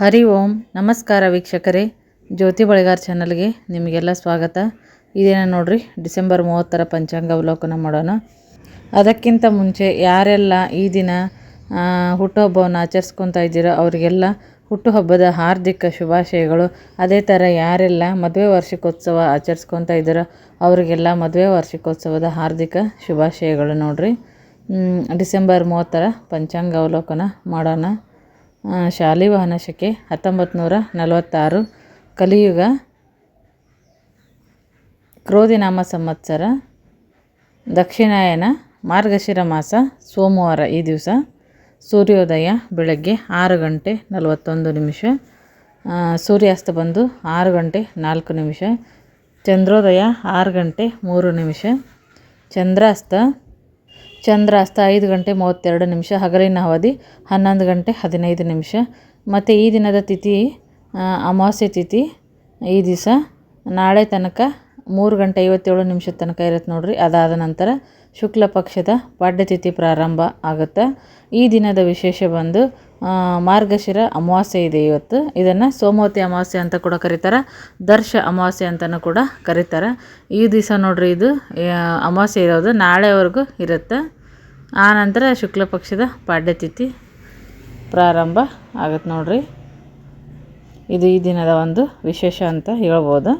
ಹರಿ ಓಂ. ನಮಸ್ಕಾರ ವೀಕ್ಷಕರೇ. ಜ್ಯೋತಿ ಬಳಿಗಾರ್ ಚಾನಲ್ಗೆ ನಿಮಗೆಲ್ಲ ಸ್ವಾಗತ. ಇದೇನ ನೋಡ್ರಿ, ಡಿಸೆಂಬರ್ ಮೂವತ್ತರ ಪಂಚಾಂಗ ಅವಲೋಕನ ಮಾಡೋಣ. ಅದಕ್ಕಿಂತ ಮುಂಚೆ ಯಾರೆಲ್ಲ ಈ ದಿನ ಹುಟ್ಟುಹಬ್ಬವನ್ನು ಆಚರಿಸ್ಕೊತಾ ಇದ್ದೀರೋ ಅವರಿಗೆಲ್ಲ ಹುಟ್ಟುಹಬ್ಬದ ಹಾರ್ದಿಕ ಶುಭಾಶಯಗಳು. ಅದೇ ಥರ ಯಾರೆಲ್ಲ ಮದುವೆ ವಾರ್ಷಿಕೋತ್ಸವ ಆಚರಿಸ್ಕೊತಾ ಇದ್ದೀರೋ ಅವರಿಗೆಲ್ಲ ಮದುವೆ ವಾರ್ಷಿಕೋತ್ಸವದ ಹಾರ್ದಿಕ ಶುಭಾಶಯಗಳು ನೋಡ್ರಿ. ಡಿಸೆಂಬರ್ ಮೂವತ್ತರ ಪಂಚಾಂಗ ಅವಲೋಕನ ಮಾಡೋಣ. ಶಾಲಿವಾಹನ ಶಕೆ ಹತ್ತೊಂಬತ್ತು ನಲವತ್ತಾರು, ಕಲಿಯುಗ, ಕ್ರೋಧಿನಾಮ ಸಂವತ್ಸರ, ದಕ್ಷಿಣಾಯನ ಮಾರ್ಗಶಿರ ಮಾಸ, ಸೋಮವಾರ ಈ ದಿವಸ, ಸೂರ್ಯೋದಯ ಬೆಳಗ್ಗೆ ಆರು ಗಂಟೆ ನಲವತ್ತೊಂದು ನಿಮಿಷ ಸೂರ್ಯಾಸ್ತ ಬಂದು ಆರು ಗಂಟೆ ನಾಲ್ಕು ನಿಮಿಷ, ಚಂದ್ರೋದಯ ಆರು ಗಂಟೆ ಮೂರು ನಿಮಿಷ, ಚಂದ್ರಾಸ್ತ ಚಂದ್ರಾಸ್ತ ಐದು ಗಂಟೆ ಮೂವತ್ತೆರಡು ನಿಮಿಷ, ಹಗಲಿನ ಅವಧಿ ಹನ್ನೊಂದು ಗಂಟೆ ಹದಿನೈದು ನಿಮಿಷ. ಮತ್ತು ಈ ದಿನದ ತಿಥಿ ಅಮಾವಾಸ್ಯೆ ತಿಥಿ ಈ ದಿವಸ ನಾಳೆ ತನಕ ಮೂರು ಗಂಟೆ ಐವತ್ತೇಳು ನಿಮಿಷದ ತನಕ ಇರುತ್ತೆ ನೋಡಿರಿ. ಅದಾದ ನಂತರ ಶುಕ್ಲ ಪಕ್ಷದ ಪಾಡ್ಯತಿಥಿ ಪ್ರಾರಂಭ ಆಗುತ್ತೆ. ಈ ದಿನದ ವಿಶೇಷ ಬಂದು ಮಾರ್ಗಶಿರ ಅಮಾವಾಸ್ಯೆ ಇದೆ ಇವತ್ತು. ಇದನ್ನು ಸೋಮವತಿ ಅಮಾವಾಸ್ಯೆ ಅಂತ ಕೂಡ ಕರೀತಾರೆ. ದರ್ಶ ಅಮಾವಾಸ್ಯೆ ಅಂತಲೂ ಕೂಡ ಕರೀತಾರೆ. ಈ ದಿವಸ ನೋಡಿರಿ ಇದು ಅಮಾವಾಸ್ಯೆ ಇರೋದು ನಾಳೆವರೆಗೂ ಇರುತ್ತೆ. ಆ ನಂತರ ಶುಕ್ಲ ಪಕ್ಷದ ಪಾಡ್ಯತಿಥಿ ಪ್ರಾರಂಭ ಆಗುತ್ತೆ ನೋಡ್ರಿ. ಇದು ಈ ದಿನದ ಒಂದು ವಿಶೇಷ ಅಂತ ಹೇಳ್ಬೋದು.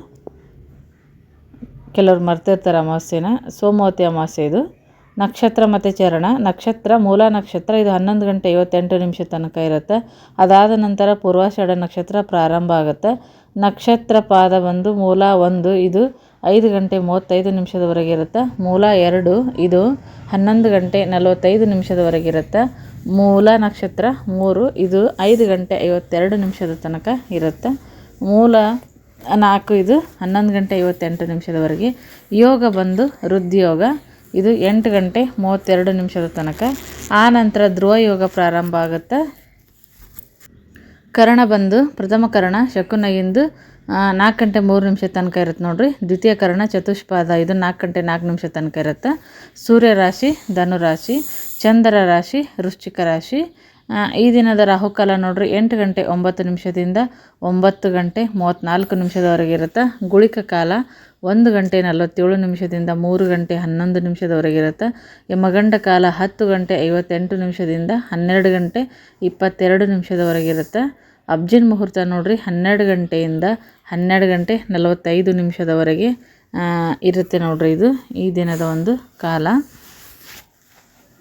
ಕೆಲವ್ರು ಮರ್ತಿರ್ತಾರೆ ಅಮಾವಾಸ್ಯೆನ ಸೋಮವತಿ ಅಮಾವಾಸ್ಯೆ ಇದು. ನಕ್ಷತ್ರ ಮತ್ತು ಚರಣ, ನಕ್ಷತ್ರ, ಮೂಲ ನಕ್ಷತ್ರ, ಇದು ಹನ್ನೊಂದು ಗಂಟೆ ಐವತ್ತೆಂಟು ನಿಮಿಷ ತನಕ ಇರುತ್ತೆ. ಅದಾದ ನಂತರ ಪೂರ್ವಾಷಾಢ ನಕ್ಷತ್ರ ಪ್ರಾರಂಭ ಆಗುತ್ತೆ. ನಕ್ಷತ್ರ ಪಾದ ಒಂದು ಮೂಲ ಒಂದು, ಇದು ಐದು ಗಂಟೆ ಮೂವತ್ತೈದು ನಿಮಿಷದವರೆಗೆ ಇರುತ್ತೆ. ಮೂಲ ಎರಡು, ಇದು ಹನ್ನೊಂದು ಗಂಟೆ ನಲವತ್ತೈದು ನಿಮಿಷದವರೆಗೆ ಇರುತ್ತೆ. ಮೂಲ ನಕ್ಷತ್ರ ಮೂರು, ಇದು ಐದು ಗಂಟೆ ಐವತ್ತೆರಡು ನಿಮಿಷದ ತನಕ ಇರುತ್ತೆ. ಮೂಲ ನಾಲ್ಕು ಇದು ಹನ್ನೊಂದು ಗಂಟೆ ಐವತ್ತೆಂಟು ನಿಮಿಷದವರೆಗೆ ಯೋಗ ಬಂದು ವೃದ್ಧಿಯೋಗ ಇದು ಎಂಟು ಗಂಟೆ ಮೂವತ್ತೆರಡು ನಿಮಿಷದ ತನಕ. ಆ ನಂತರ ಧ್ರುವ ಯೋಗ ಪ್ರಾರಂಭ ಆಗುತ್ತೆ. ಕರಣ ಬಂದು, ಪ್ರಥಮ ಕರ್ಣ ಶಕುನಗಿಂದು ನಾಲ್ಕು ಗಂಟೆ ಮೂರು ನಿಮಿಷ ತನಕ ಇರುತ್ತೆ ನೋಡಿರಿ. ದ್ವಿತೀಯ ಕರಣ ಚತುಷ್ಪಾದ, ಇದು ನಾಲ್ಕು ಗಂಟೆ ನಾಲ್ಕು ನಿಮಿಷ ತನಕ ಇರುತ್ತೆ. ಸೂರ್ಯ ರಾಶಿ ಧನು ರಾಶಿ ಚಂದ್ರ ರಾಶಿ, ವೃಶ್ಚಿಕ ರಾಶಿ ಈ ದಿನದ ರಾಹುಕಾಲ ನೋಡ್ರಿ, ಎಂಟು ಗಂಟೆ ಒಂಬತ್ತು ನಿಮಿಷದಿಂದ ಒಂಬತ್ತು ಗಂಟೆ ಮೂವತ್ತ್ನಾಲ್ಕು ನಿಮಿಷದವರೆಗೆ ಇರುತ್ತೆ? ಗುಳಿಕ ಕಾಲ ಒಂದು ಗಂಟೆ ನಲವತ್ತೇಳು ನಿಮಿಷದಿಂದ ಮೂರು ಗಂಟೆ ಹನ್ನೊಂದು ನಿಮಿಷದವರೆಗೆ ಇರುತ್ತೆ? ಮಗಂಡ ಕಾಲ ಹತ್ತು ಗಂಟೆ ಐವತ್ತೆಂಟು ನಿಮಿಷದಿಂದ ಹನ್ನೆರಡು ಗಂಟೆ ಇಪ್ಪತ್ತೆರಡು ನಿಮಿಷದವರೆಗೆ ಇರುತ್ತೆ? ಅಬ್ಜಿನ್ ಮುಹೂರ್ತ ನೋಡ್ರಿ, ಹನ್ನೆರಡು ಗಂಟೆಯಿಂದ ಹನ್ನೆರಡು ಗಂಟೆ ನಲವತ್ತೈದು ನಿಮಿಷದವರೆಗೆ ಇರುತ್ತೆ ನೋಡ್ರಿ ಇದು ಈ ದಿನದ ಒಂದು ಕಾಲ.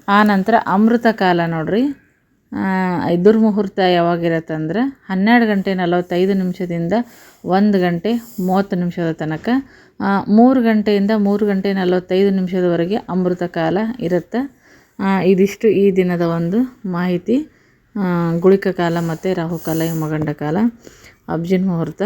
ಆ ನಂತರ ಅಮೃತ ಕಾಲ ನೋಡ್ರಿ ಆ, ದುರ್ಮುಹೂರ್ತ ಯಾವಾಗಿರತ್ತೆ ಅಂದ್ರೆ ಹನ್ನೆರಡು ಗಂಟೆ ನಲವತ್ತೈದು ನಿಮಿಷದಿಂದ ಒಂದು ಗಂಟೆ ಮೂವತ್ತು ನಿಮಿಷದ ತನಕ ಮೂರು ಗಂಟೆಯಿಂದ ಮೂರು ಗಂಟೆ ನಲವತ್ತೈದು ನಿಮಿಷದವರೆಗೆ ಅಮೃತ ಕಾಲ ಇರುತ್ತೆ. ಇದಿಷ್ಟು ಈ ದಿನದ ಒಂದು ಮಾಹಿತಿ. ಗುಳಿಕ ಕಾಲ ಮತ್ತು ರಾಹುಕಾಲ ಯಮಗಂಡ ಕಾಲ ಅಬ್ಜಿನ ಮುಹೂರ್ತ.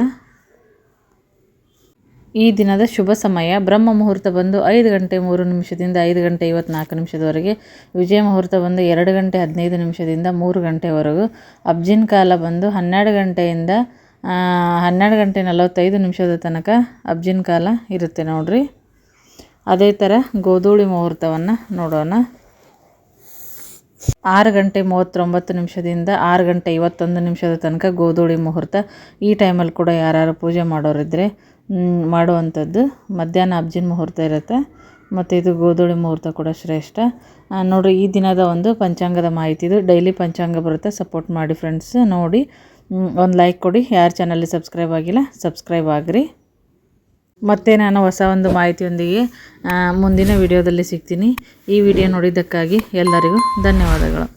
ಈ ದಿನದ ಶುಭ ಸಮಯ. ಬ್ರಹ್ಮ ಮುಹೂರ್ತ ಬಂದು ಐದು ಗಂಟೆ ಮೂರು ನಿಮಿಷದಿಂದ ಐದು ಗಂಟೆ ಐವತ್ನಾಲ್ಕು ನಿಮಿಷದವರೆಗೆ, ವಿಜಯ ಮುಹೂರ್ತ ಬಂದು ಎರಡು ಗಂಟೆ ಹದಿನೈದು ನಿಮಿಷದಿಂದ ಮೂರು ಗಂಟೆವರೆಗೂ, ಅಬ್ಜಿನ್ ಕಾಲ ಬಂದು ಹನ್ನೆರಡು ಗಂಟೆಯಿಂದ ಹನ್ನೆರಡು ಗಂಟೆ ನಲವತ್ತೈದು ನಿಮಿಷದ ತನಕ ಅಬ್ಜಿನ್ ಕಾಲ ಇರುತ್ತೆ ನೋಡ್ರಿ. ಅದೇ ಥರ ಗೋಧೂಳಿ ಮುಹೂರ್ತವನ್ನು ನೋಡೋಣ. ಆರು ಗಂಟೆ ಮೂವತ್ತೊಂಬತ್ತು ನಿಮಿಷದಿಂದ ಆರು ಗಂಟೆ ಇವತ್ತೊಂದು ನಿಮಿಷದ ತನಕ ಗೋಧೂಳಿ ಮುಹೂರ್ತ ಈ ಟೈಮಲ್ಲಿ ಕೂಡ ಯಾರು ಪೂಜೆ ಮಾಡೋರಿದ್ದರೆ ಮಾಡುವಂಥದ್ದು. ಮಧ್ಯಾಹ್ನ ಅಬ್ಜಿನ ಮುಹೂರ್ತ ಇರುತ್ತೆ. ಮತ್ತು ಇದು ಗೋಧೂಳಿ ಮುಹೂರ್ತ ಕೂಡ ಶ್ರೇಷ್ಠ. ನೋಡಿ ಈ ದಿನದ ಒಂದು ಪಂಚಾಂಗದ ಮಾಹಿತಿ ಇದು ಡೈಲಿ ಪಂಚಾಂಗ ಬರುತ್ತೆ. ಸಪೋರ್ಟ್ ಮಾಡಿ ಫ್ರೆಂಡ್ಸ್, ನೋಡಿ. ಒಂದು ಲೈಕ್ ಕೊಡಿ. ಯಾರು ಚಾನಲ್ಲಿ ಸಬ್ಸ್ಕ್ರೈಬ್ ಆಗಿಲ್ಲ, ಸಬ್ಸ್ಕ್ರೈಬ್ ಆಗಿರಿ. ಮತ್ತೆ ನಾನು ಹೊಸ ಒಂದು ಮಾಹಿತಿಯೊಂದಿಗೆ ಮುಂದಿನ ವಿಡಿಯೋದಲ್ಲಿ ಸಿಗ್ತೀನಿ. ಈ ವಿಡಿಯೋ ನೋಡಿದ್ದಕ್ಕಾಗಿ ಎಲ್ಲರಿಗೂ ಧನ್ಯವಾದಗಳು.